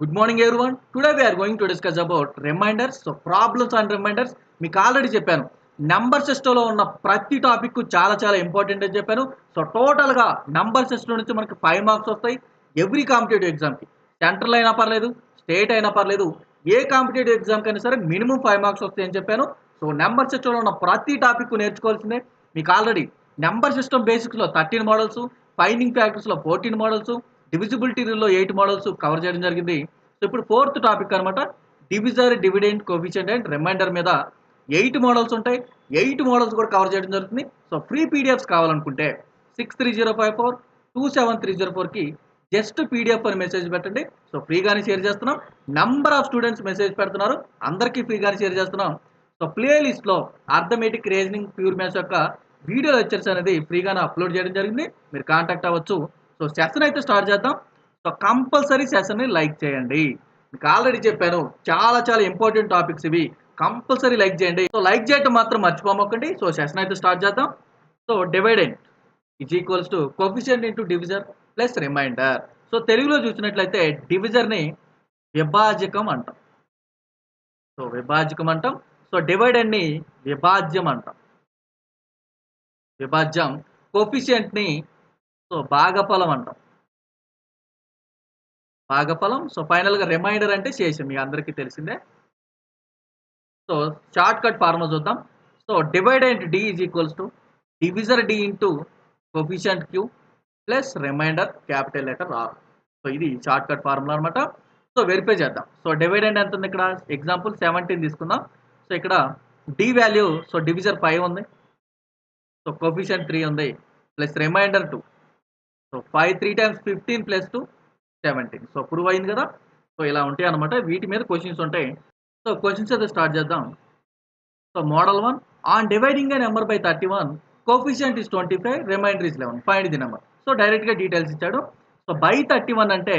Good morning one today we are going to discuss about remainders so problems and remainders మీకు already చెప్పాను number సిస్టంలో ఉన్న ప్రతి topic చాలా చాలా ఇంపార్టెంట్ అని చెప్పాను సో టోటల్గా నెంబర్ సిస్టమ్ నుంచి మనకి ఫైవ్ మార్క్స్ వస్తాయి ఎవ్రీ కాంపిటేటివ్ ఎగ్జామ్కి సెంట్రల్ అయినా పర్లేదు స్టేట్ అయినా పర్లేదు ఏ కాంపిటేటివ్ ఎగ్జామ్కి అయినా సరే మినిమం ఫైవ్ మార్క్స్ వస్తాయని చెప్పాను సో నెంబర్ సిస్టంలో ఉన్న ప్రతి టాపిక్ నేర్చుకోవాల్సిందే మీకు ఆల్రెడీ నెంబర్ సిస్టమ్ బేసిక్స్లో థర్టీన్ మోడల్స్ ఫైనింగ్ ఫ్యాక్టర్స్లో ఫోర్టీన్ మోడల్స్ డివిజిబిలిటీలో ఎయిట్ మోడల్స్ కవర్ చేయడం జరిగింది సో ఇప్పుడు ఫోర్త్ టాపిక్ అనమాట divisor dividend coefficient and remainder మీద ఎయిట్ మోడల్స్ ఉంటాయి ఎయిట్ మోడల్స్ కూడా కవర్ చేయడం జరుగుతుంది సో ఫ్రీ పీడిఎఫ్స్ కావాలనుకుంటే six three zero five four two seven three zero ఫోర్కి జస్ట్ పీడిఎఫ్ అని మెసేజ్ పెట్టండి సో ఫ్రీగానే షేర్ చేస్తున్నాం నంబర్ ఆఫ్ స్టూడెంట్స్ మెసేజ్ పెడుతున్నారు అందరికీ ఫ్రీగానే షేర్ చేస్తున్నాం సో ప్లే లిస్ట్లో అర్థమెటిక్ రీజనింగ్ ప్యూర్ మ్యాథ్స్ యొక్క వీడియో లెక్చర్స్ అనేది ఫ్రీగానే అప్లోడ్ చేయడం జరిగింది మీరు కాంటాక్ట్ అవ్వచ్చు సో సెషన్ అయితే స్టార్ట్ చేద్దాం సో కంపల్సరీ సెషన్ని లైక్ చేయండి మీకు ఆల్రెడీ చెప్పాను చాలా చాలా ఇంపార్టెంట్ టాపిక్స్ ఇవి కంపల్సరీ లైక్ చేయండి సో లైక్ చేయటం మాత్రం మర్చిపోమకండి సో సెషన్ అయితే స్టార్ట్ చేద్దాం so dividend is equals to coefficient into divisor plus remainder so తెలుగులో చూసినట్లయితే డివిజర్ని విభాజకం అంటాం సో విభాజకం అంటాం సో డివైడెంట్ని విభాజ్యం అంటాం విభాజ్యం కొఫిషియంట్ని సో భాగఫలం అంటాం భాగఫలం సో ఫైనల్గా రిమైండర్ అంటే చేసి మీ అందరికీ తెలిసిందే సో షార్ట్ కట్ ఫార్ములా చూద్దాం so dividend D is equals to divisor D into coefficient Q plus remainder capital letter R so ఇది షార్ట్ కట్ ఫార్ములా అనమాట సో వెరిఫై చేద్దాం సో డివైడ్ అండ్ ఎంత ఉంది ఇక్కడ ఎగ్జాంపుల్ సెవెంటీన్ తీసుకుందాం so ఇక్కడ D value so divisor five ఉంది so coefficient three ఉంది plus remainder two so five three times fifteen plus two seventeen so prove అయింది కదా సో ఇలా ఉంటాయి అనమాట వీటి మీద క్వశ్చన్స్ ఉంటాయి సో క్వశ్చన్స్ అయితే స్టార్ట్ చేద్దాం so model one on dividing a number by thirty one coefficient is twenty five remainder is eleven find the number so డైరెక్ట్గా డీటెయిల్స్ ఇచ్చాడు సో బై థర్టీ వన్ అంటే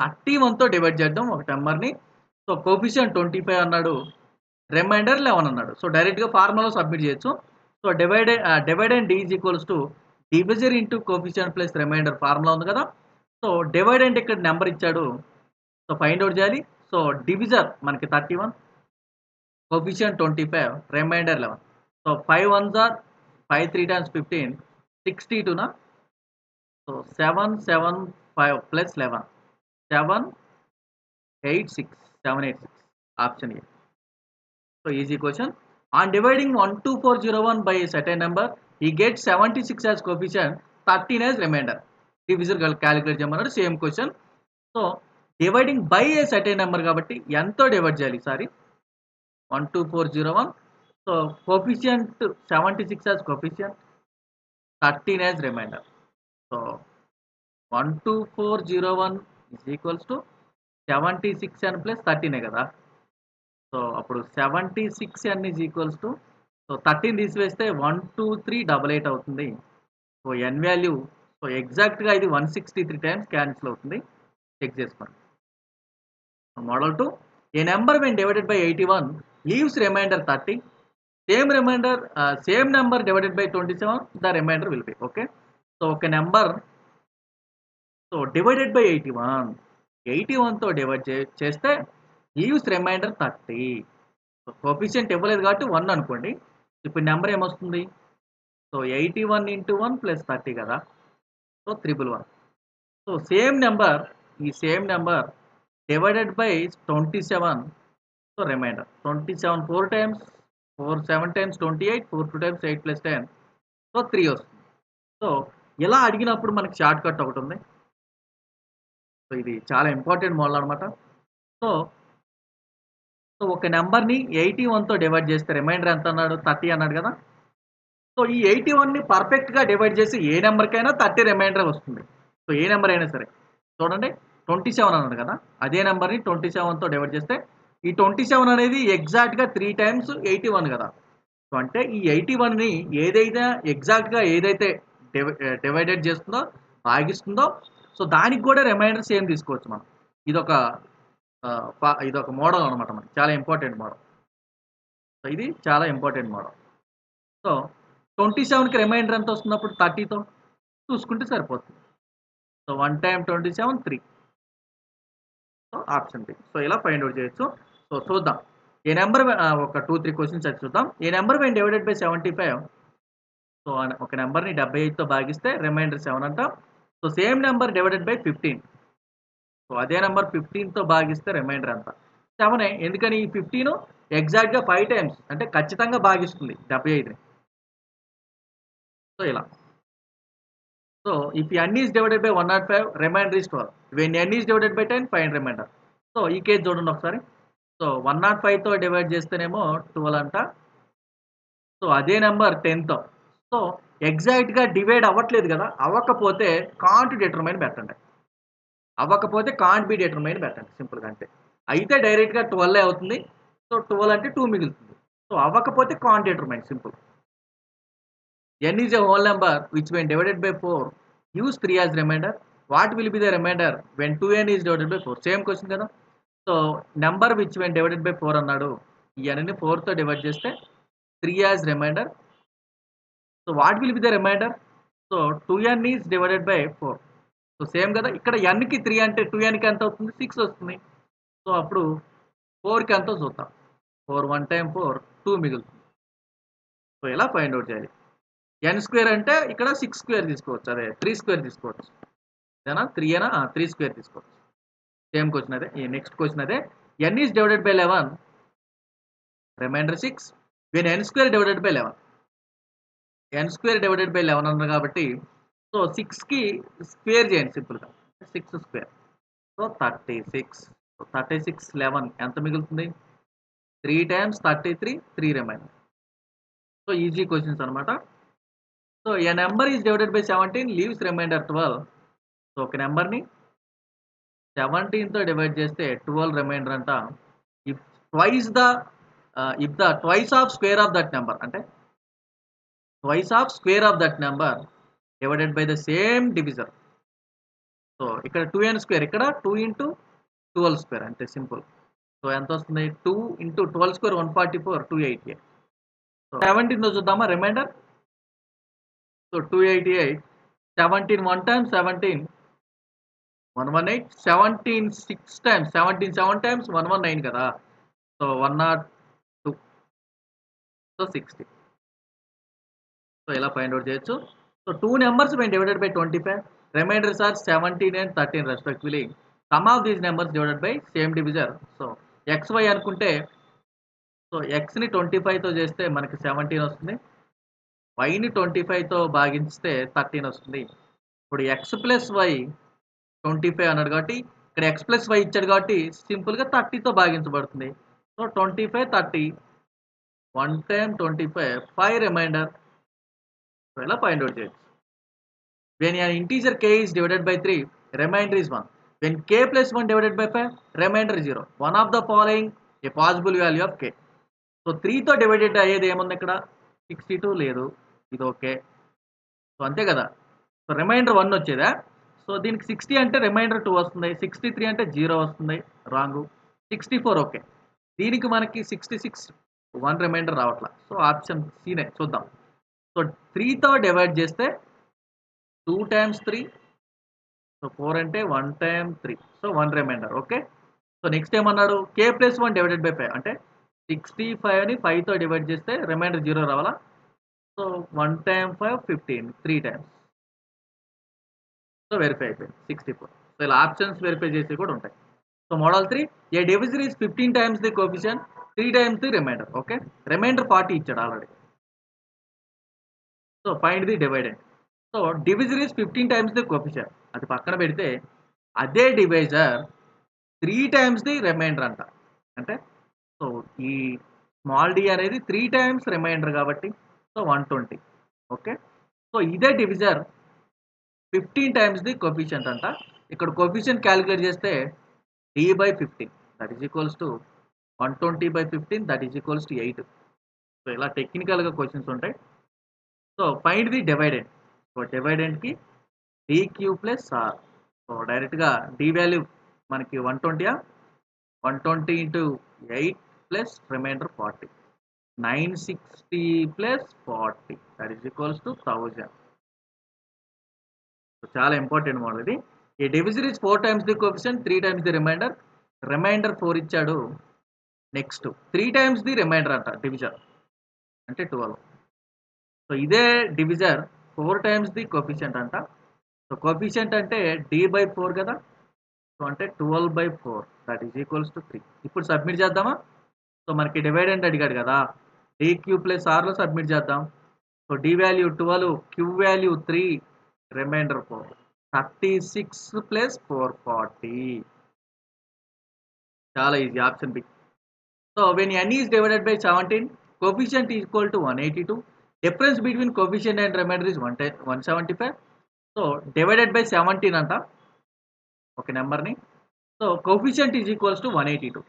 థర్టీ వన్తో divide చేద్దాం ఒక నెంబర్ని so coefficient twenty five అన్నాడు reminder eleven అన్నాడు so డైరెక్ట్గా ఫార్ములా సబ్మిట్ చేయొచ్చు so divide dividend D is equals to divisor into coefficient plus remainder formula ఉంది కదా సో డివైడ్ అంటే ఇక్కడ నెంబర్ ఇచ్చాడు సో ఫైండ్ అవుట్ చేయాలి సో డివిజర్ మనకి thirty one coefficient twenty five remainder eleven so five one jar five three times fifteen sixty టూనా so seven seven five plus eleven seven eight six seven eight six option A so easy question on dividing one two four zero one by certain number ఈ he seventy six as coefficient thirteen as remainder divisor calculate చేయమన్నారు same question so dividing by a certain number కాబట్టి ఎంతో divide చేయాలి sorry one two four zero one so coefficient seventy six as coefficient thirteen as remainder so one two four zero one is equals to seventy six N plus థర్టీనే కదా so అప్పుడు seventy six N is equals to so thirteen తీసివేస్తే one two three double eight అవుతుంది so ఎన్ value so ఎగ్జాక్ట్గా ఇది one sixty three times cancel అవుతుంది check చేసుకోండి model two a number when divided by eighty one leaves remainder thirty same remainder same number divided by twenty seven the remainder will be okay so ఒక number so divided by eighty one eighty వన్తో divide చేస్తే leaves reminder thirty coefficient ఇవ్వలేదు కాబట్టి one అనుకోండి ఇప్పుడు number ఏమొస్తుంది so eighty one into one plus thirty కదా so triple one so same number ఈ same number divided by twenty seven so remainder twenty seven four times four seven times twenty eight four two times eight plus ten so three వస్తుంది so ఇలా అడిగినప్పుడు మనకి short cut ఒకటి ఉంది so ఇది చాలా important model అనమాట so so ఒక నెంబర్ని ఎయిటీ వన్తో డివైడ్ చేస్తే రిమైండర్ ఎంత అన్నాడు థర్టీ అన్నాడు కదా సో ఈ ఎయిటీ వన్ని పర్ఫెక్ట్గా డివైడ్ చేసి ఏ నెంబర్కైనా థర్టీ రిమైండర్ వస్తుంది సో ఏ నెంబర్ అయినా సరే చూడండి ట్వంటీ సెవెన్ అన్నాడు కదా అదే నెంబర్ని ట్వంటీ సెవెన్తో డివైడ్ చేస్తే ఈ ట్వంటీ సెవెన్ అనేది ఎగ్జాక్ట్గా త్రీ టైమ్స్ ఎయిటీ వన్ కదా సో అంటే ఈ ఎయిటీ వన్ని ఏదైతే ఎగ్జాక్ట్గా ఏదైతే డివైడెడ్ చేస్తుందో భాగిస్తుందో సో దానికి కూడా రిమైండర్ సేమ్ తీసుకోవచ్చు మనం ఇది ఒక ఇది ఒక మోడల్ అనమాట మనకి చాలా ఇంపార్టెంట్ మోడల్ సో ఇది చాలా ఇంపార్టెంట్ మోడల్ సో ట్వంటీ సెవెన్కి రిమైండర్ ఎంత వస్తున్నప్పుడు థర్టీతో చూసుకుంటే సరిపోతుంది so one time twenty seven three so option three so ఇలా ఫైండ్ అవుట్ చేయొచ్చు సో చూద్దాం ఏ నెంబర్ ఒక టూ త్రీ క్వశ్చన్స్ అది చూద్దాం ఏ నెంబర్ మేము divided by seventy five so ఒక నెంబర్ని డెబ్బై ఐదుతో భాగిస్తే రిమైండర్ సెవెన్ అంటాం so same number divided by fifteen so అదే నెంబర్ ఫిఫ్టీన్తో భాగిస్తే రిమైండర్ అంత సెవెనే ఎందుకని ఈ ఫిఫ్టీన్ ఎగ్జాక్ట్గా ఫైవ్ టైమ్స్ అంటే ఖచ్చితంగా భాగిస్తుంది డెబ్బై ఐదుని సో ఇలా so if N is divided by one naught five remainder is twelve when N is divided by ten five remainder so ఈ కేజ్ చూడండి ఒకసారి సో వన్ నాట్ ఫైవ్తో డివైడ్ చేస్తేనేమో ట్వెల్వ్ అంట సో అదే నెంబర్ టెన్తో సో ఎగ్జాక్ట్గా డివైడ్ అవ్వట్లేదు కదా అవ్వకపోతే కాంట్ డిటర్మైన్ పెట్టండి అవ్వకపోతే కాంట్ బి డిటర్మైన్ పెట్టండి సింపుల్గా అంటే అయితే డైరెక్ట్గా ట్వెల్వ్ అవుతుంది సో ట్వెల్వ్ అంటే టూ మిగులుతుంది సో అవ్వకపోతే can't determine simple N is a whole number which when divided by four use three as remainder what will be the remainder when two N is divided by four same question కదా so number which when divided by four అన్నాడు ఈ ఎన్ని ఫోర్తో divide చేస్తే three as remainder so what will be the remainder so two N is divided by four so same కదా ఇక్కడ ఎన్కి three అంటే two ఎన్కి ఎంత అవుతుంది సిక్స్ వస్తుంది సో అప్పుడు ఫోర్కి ఎంతో చూద్దాం four one time four two మిగులుతుంది సో ఇలా ఫైండ్ అవుట్ చేయాలి ఎన్ స్క్వేర్ అంటే ఇక్కడ సిక్స్ స్క్వేర్ తీసుకోవచ్చు అదే త్రీ స్క్వేర్ తీసుకోవచ్చు ఏనా త్రీ అయినా త్రీ స్క్వేర్ తీసుకోవచ్చు సేమ్ క్వశ్చన్ అదే ఈ నెక్స్ట్ క్వశ్చన్ అదే N is divided by eleven remainder six when N square divided by eleven N square divided by eleven అన్నారు కాబట్టి సో సిక్స్కి స్క్వేర్ చేయండి సింపుల్గా six square so thirty six thirty six eleven ఎంత మిగులుతుంది three times thirty three three remainder so easy questions అనమాట so a number is divided by seventeen leaves remainder twelve so ఒక నెంబర్ని సెవెంటీన్తో డివైడ్ చేస్తే ట్వెల్వ్ రిమైండర్ అంట if twice the if the twice of square of that number అంటే twice of square of that number divided by the same division so ఇక్కడ two ఎన్ square ఇక్కడ two into twelve square అంతే simple so ఎంత వస్తుంది two into twelve square one forty four two eighty eight so సెవెంటీన్లో చూద్దామా remainder so two eighty eight seventeen one time seventeen one one eight seventeen six times seventeen seven times one one nine కదా so one naught two so sixty so ఇలా find out చేయొచ్చు two numbers మేము when by twenty five remainders are 17 and thirteen respectively. Sum of these numbers divided by same divisor. So X Y అనుకుంటే so ఎక్స్ని twenty ఫైవ్తో చేస్తే మనకి seventeen వస్తుంది వైని twenty ఫైవ్తో భాగించితే thirteen వస్తుంది ఇప్పుడు X plus Y twenty five అన్నాడు కాబట్టి ఇక్కడ ఎక్స్ ప్లస్ వై ఇచ్చాడు కాబట్టి సింపుల్గా థర్టీతో భాగించబడుతుంది so twenty five thirty one time twenty five five remainder ఒకవేళ పాయింట్ అవుట్ చేయొచ్చు when an integer K is divided by three remainder is one when K plus one divided by five remainder zero one of the following a possible value of K so త్రీతో divided అయ్యేది ఏముంది ఇక్కడ sixty two లేదు ఇది okay so అంతే కదా so remainder one వచ్చేదా so దీనికి sixty అంటే రిమైండర్ టూ వస్తుంది సిక్స్టీ త్రీ అంటే జీరో వస్తుంది రాంగు సిక్స్టీ ఫోర్ ఓకే దీనికి మనకి సిక్స్టీ సిక్స్ వన్ రిమైండర్ రావట్లా సో ఆప్షన్ సీనే చూద్దాం సో త్రీతో డివైడ్ చేస్తే two times three so four అంటే one time three so one remainder okay so next ఏమన్నారు k plus one divided by five అంటే సిక్స్టీ ఫైవ్ అని ఫైవ్తో డివైడ్ చేస్తే రిమైండర్ జీరో రావాలా so one time five fifteen three times so verify అయిపోయింది sixty four so ఇలా options verify చేసి కూడా ఉంటాయి so model three a division is fifteen times the coefficient three times the remainder okay remainder forty ఇచ్చాడు already so find the dividend so division is fifteen times the coefficient అది పక్కన పెడితే అదే divisor three times the remainder అంట అంటే so ఈ small D అనేది three times remainder కాబట్టి so one twenty okay so ఇదే divisor fifteen times the coefficient అంట ఇక్కడ కొఫిషియంట్ క్యాలిక్యులేట్ చేస్తే d by fifteen that is equals to one twenty by fifteen that is equals to eight so ఇలా టెక్నికల్గా questions ఉంటాయి so find the dividend so డివైడెంట్కి queue plus are so డైరెక్ట్గా D value మనకి one ట్వంటీయా one twenty into eight plus remainder forty nine sixty plus forty that is equals to thousand చాలా important model ఇది ఈ division is four times the coefficient three times the remainder remainder four ఇచ్చాడు next three times the remainder అంట division అంటే twelve so ఇదే divisor four times the coefficient అంట so coefficient అంటే D by four కదా so అంటే twelve by four that is equals to three ఇప్పుడు submit చేద్దామా సో మనకి డివైడెంట్ అడిగాడు కదా డి క్యూ ప్లస్ ఆర్లో సబ్మిట్ చేద్దాం so d value twelve q value three remainder four thirty six plus four forty చాలా easy option B so when n is divided by seventeen coefficient equal to one eighty two difference between coefficient and remainder is one one seventy five so divided by seventeen అంట ఒక నెంబర్ని so coefficient is equals to one eighty two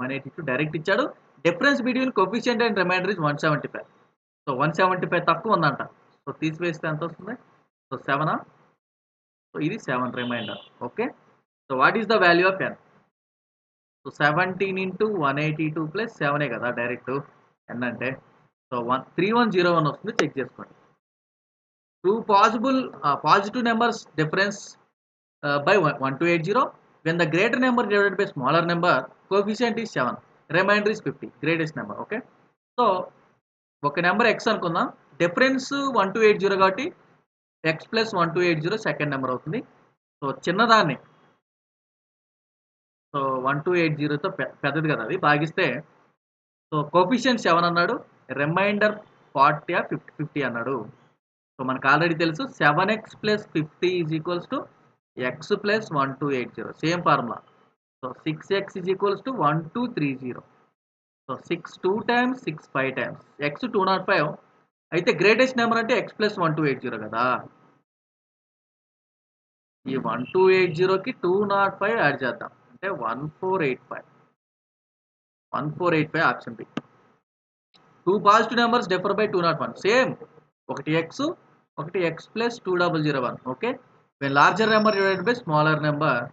one eighty two direct ఇచ్చాడు difference between coefficient and remainder is one seventy five so one seventy five తక్కువ ఉందంట so తీసివేస్తే ఎంత వస్తుంది so సెవెనా సో ఇది seven remainder okay so what is the value of n so seventeen into one eighty two plus సెవెనే కదా direct ఎన్ అంటే so one three one zero one వస్తుంది చెక్ చేసుకోండి two possible positive numbers difference by one two eight zero when the greater number divided by smaller number coefficient is seven remainder is fifty greatest number okay so ఒక number X అనుకుందాం difference one two eight zero కాబట్టి x plus one two eight zero second number అవుతుంది so చిన్నదాన్ని so one two eight జీరోతో పెద్దది కదా అది భాగిస్తే సో కోఫిషియన్స్ సెవెన్ అన్నాడు రిమైండర్ ఫార్టీ ఫిఫ్టీ ఫిఫ్టీ అన్నాడు సో మనకు ఆల్రెడీ తెలుసు seven x plus fifty is equals to x plus one two eight zero same formula so six x is equals to one two three zero so six two times six five times x two not five అయితే greatest number అంటే x plus one two eight zero కదా ఈ one two eight జీరోకి two not five add చేద్దాం అంటే one four eight five one four eight five option B Two positive numbers differ by 201. Same. 1x plus 2001. Okay. When larger number divided by smaller number,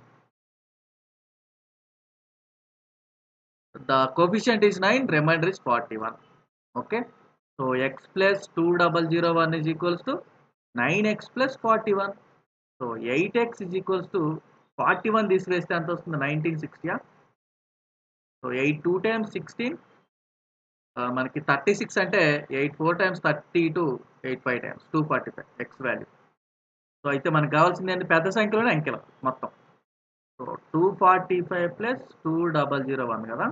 the coefficient is 9, remainder is 41. Okay. So x plus 2001 is equals to 9x plus 41. So 8x is equals to 41. This way stands to 1960. So 8 2 times 16 మనకి thirty six అంటే eight four times thirty two eight five times two forty five x value so అయితే మనకు కావాల్సింది అంటే పెద్ద సంఖ్యలోనే అంకెలు మొత్తం so two forty five plus two double zero one కదా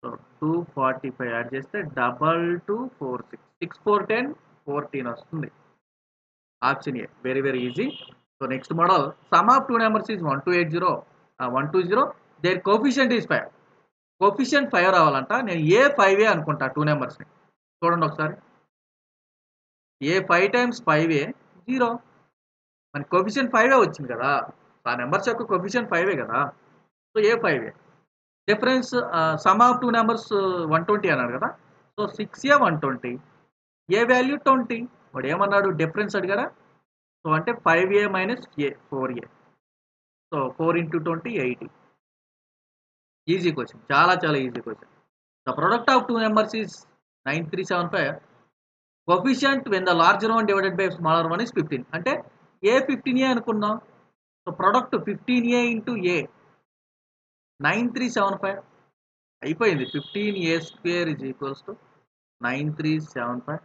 so two forty five add చేస్తే double two four six six four ten fourteen వస్తుంది option A very very easy so next model sum of two numbers is one two eight zero one two zero there coefficient is five coefficient five రావాలంట నేను ఏ ఫైవే అనుకుంటా two నెంబర్స్ని చూడండి ఒకసారి ఏ five times ఫైవే zero మన coefficient ఫైవే వచ్చింది కదా ఆ నెంబర్స్ యొక్క కొఫిషియన్ ఫైవే కదా so a ఫైవే difference sum of two numbers one twenty అన్నాడు కదా so six a one twenty a value twenty వాడు ఏమన్నాడు డిఫరెన్స్ అడిగారా సో అంటే five a minus a four a so four into twenty eighty easy question చాలా చాలా easy question the product of two numbers is nine three seven five coefficient when the larger one divided by smaller one is fifteen అంటే a fifteen a అనుకున్నాం so product fifteen a into a nine three seven five అయిపోయింది fifteen a square is equals to nine three seven five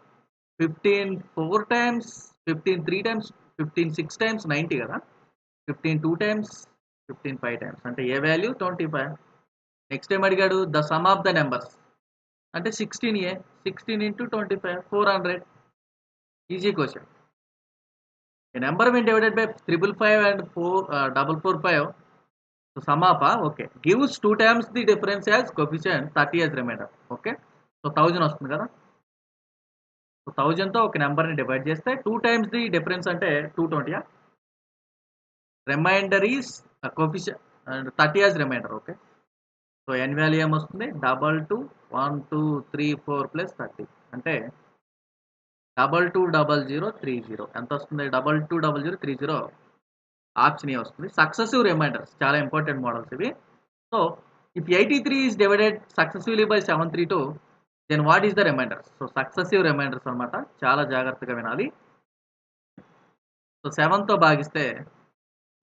fifteen four times fifteen three times fifteen six times ninety కదా fifteen two times fifteen five times అంటే a value twenty five next ఏం అడిగాడు the sum of the numbers అంటే sixteen a sixteen into twenty five four hundred easy question number when divided by triple five and four double four five so సమాపా okay gives two times the difference as coefficient thirty as remainder okay so thousand వస్తుంది కదా so థౌజండ్తో ఒక నెంబర్ని divide చేస్తే two times the difference అంటే two ట్వంటీయా remainder is coefficient and thirty as remainder okay so n value ఏమొస్తుంది double two one two three four plus thirty అంటే double two double zero three zero ఎంత వస్తుంది double two double zero three zero option A వస్తుంది successive remainders చాలా important models ఇవి so if eighty three is divided successively by seven three two then what is the remainders so successive remainders అనమాట చాలా జాగ్రత్తగా వినాలి so సెవెన్తో భాగిస్తే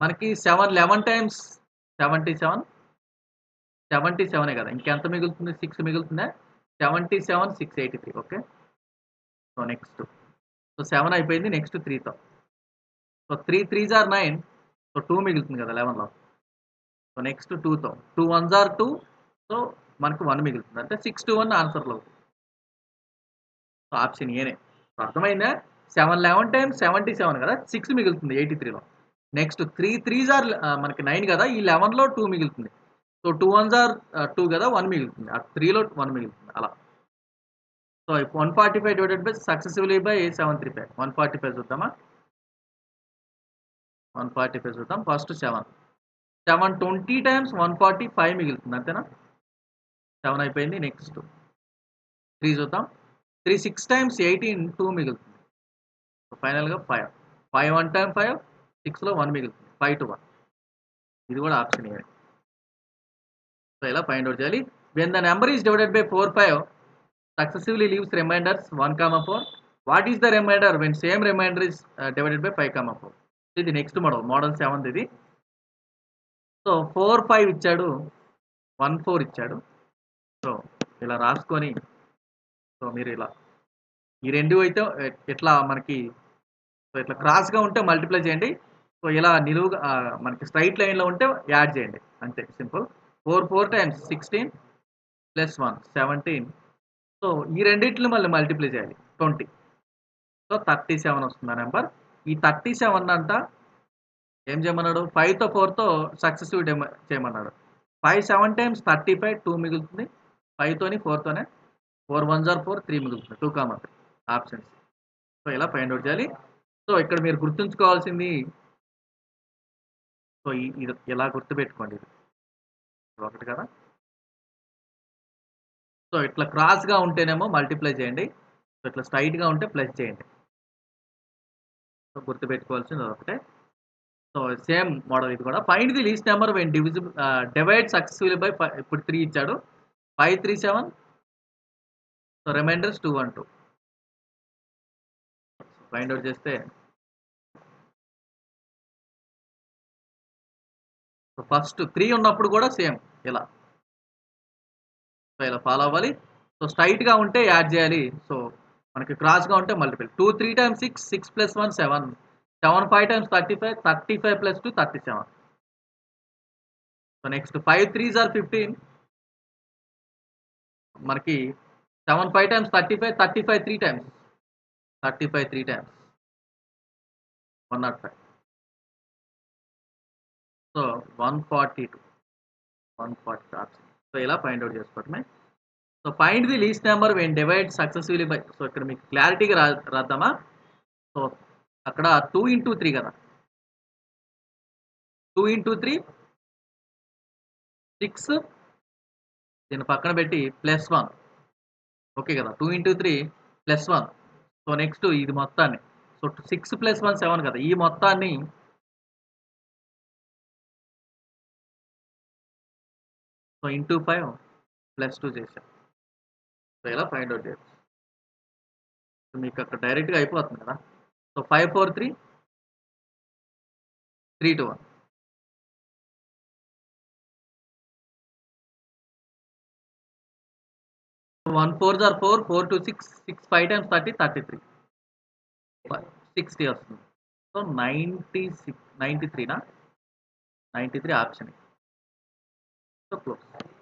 మనకి seven eleven times seventy seven seventy సెవెనే కదా ఇంకెంత మిగులుతుంది six మిగులుతుందా seventy seven six eighty three okay so next so seven అయిపోయింది next త్రీతో so three three are nine so two మిగులుతుంది కదా లెవెన్లో సో నెక్స్ట్ టూతో two one are two so మనకు one మిగులుతుంది అంటే సిక్స్ టూ వన్ ఆన్సర్లో సో ఆప్షన్ ఏనే అర్థమైందా seven eleven time seventy seven కదా సిక్స్ మిగులుతుంది ఎయిటీ త్రీలో నెక్స్ట్ త్రీ త్రీ జార్ మనకి నైన్ కదా ఈ లెవెన్లో టూ మిగులుతుంది so two ones are two కదా వన్ మిగులుతుంది ఆ త్రీలో వన్ మిగులుతుంది అలా so one forty five divided by successively by seven three five one forty five చూద్దామా వన్ ఫార్టీ ఫైవ్ చూద్దాం first seven seven twenty times one forty five మిగులుతుంది అంతేనా సెవెన్ అయిపోయింది నెక్స్ట్ త్రీ చూద్దాం three six times eighteen two మిగులుతుంది ఫైనల్గా five five one time five సిక్స్లో one మిగులుతుంది ఫైవ్ టు వన్ ఇది కూడా ఆప్షన్ ఏ సో ఇలా ఫైండ్ అవుట్ చేయాలి when the number is divided by four five successively leaves remainders one comma four what is the remainder when same remainder is divided by five comma four ఇది next model model seven ఇది so four five ఇచ్చాడు one four ఇచ్చాడు so ఇలా రాసుకొని so మీరు ఇలా ఈ రెండు అయితే ఇట్లా మనకి సో ఇట్లా క్రాస్గా ఉంటే మల్టిప్లై చేయండి సో ఇలా నిలువుగా మనకి స్ట్రైట్ లైన్లో ఉంటే యాడ్ చేయండి అంతే simple four four times sixteen plus one seventeen so ఈ రెండింటిని మళ్ళీ మల్టిప్లై చేయాలి ట్వంటీ సో థర్టీ సెవెన్ వస్తుంది ఆ నెంబర్ ఈ థర్టీ సెవెన్ అంట ఏం చేయమన్నాడు ఫైవ్తో ఫోర్తో సక్సెసివ్ డెమ చేయమన్నాడు five seven times thirty five two మిగులుతుంది ఫైవ్తోని ఫోర్తోనే four one are four three మిగులుతుంది two common option options so ఇలా ఫైండ్ అవుట్ చేయాలి సో ఇక్కడ మీరు గుర్తుంచుకోవాల్సింది సో ఇది ఇలా గుర్తుపెట్టుకోండి ఇది ఒకటి కదా సో ఇట్లా క్రాస్గా ఉంటేనేమో మల్టిప్లై చేయండి సో ఇట్లా స్ట్రైట్గా ఉంటే ప్లస్ చేయండి సో గుర్తుపెట్టుకోవాల్సింది ఒకటే సో సేమ్ మోడల్ ఇది కూడా find the least number when divisible divide successful by ఇప్పుడు త్రీ ఇచ్చాడు five three seven so remainders two one two find out చేస్తే ఫస్ట్ త్రీ ఉన్నప్పుడు కూడా సేమ్ ఇలా సో ఇలా ఫాలో అవ్వాలి సో స్ట్రైట్గా ఉంటే యాడ్ చేయాలి సో మనకి క్రాస్గా ఉంటే multiple two three times six six plus one seven seven five times thirty five thirty five plus two thirty seven so next five threes are fifteen మనకి seven five times thirty five thirty five three times thirty five three times one not five so one forty two one forty two so ఇలా find out చేసుకోవటమే so find the least number when divide successfully by so ఇక్కడ మీకు క్లారిటీగా రాద్దామా so అక్కడ two into three కదా two into three six దీన్ని పక్కన పెట్టి ప్లస్ వన్ ఓకే కదా two into three plus one so next ఇది మొత్తాన్ని so six plus one seven కదా ఈ మొత్తాన్ని so into five plus two చేశాం సో ఇలా ఫైండ్ అవుట్ చేయొచ్చు మీకు అక్కడ డైరెక్ట్గా అయిపోతుంది కదా so five four three three two one one four jar four four two six six five times thirty thirty three sixty వస్తుంది సో నైంటీ సిక్స్ నైంటీ త్రీనా నైంటీ త్రీ ఆప్షన్ close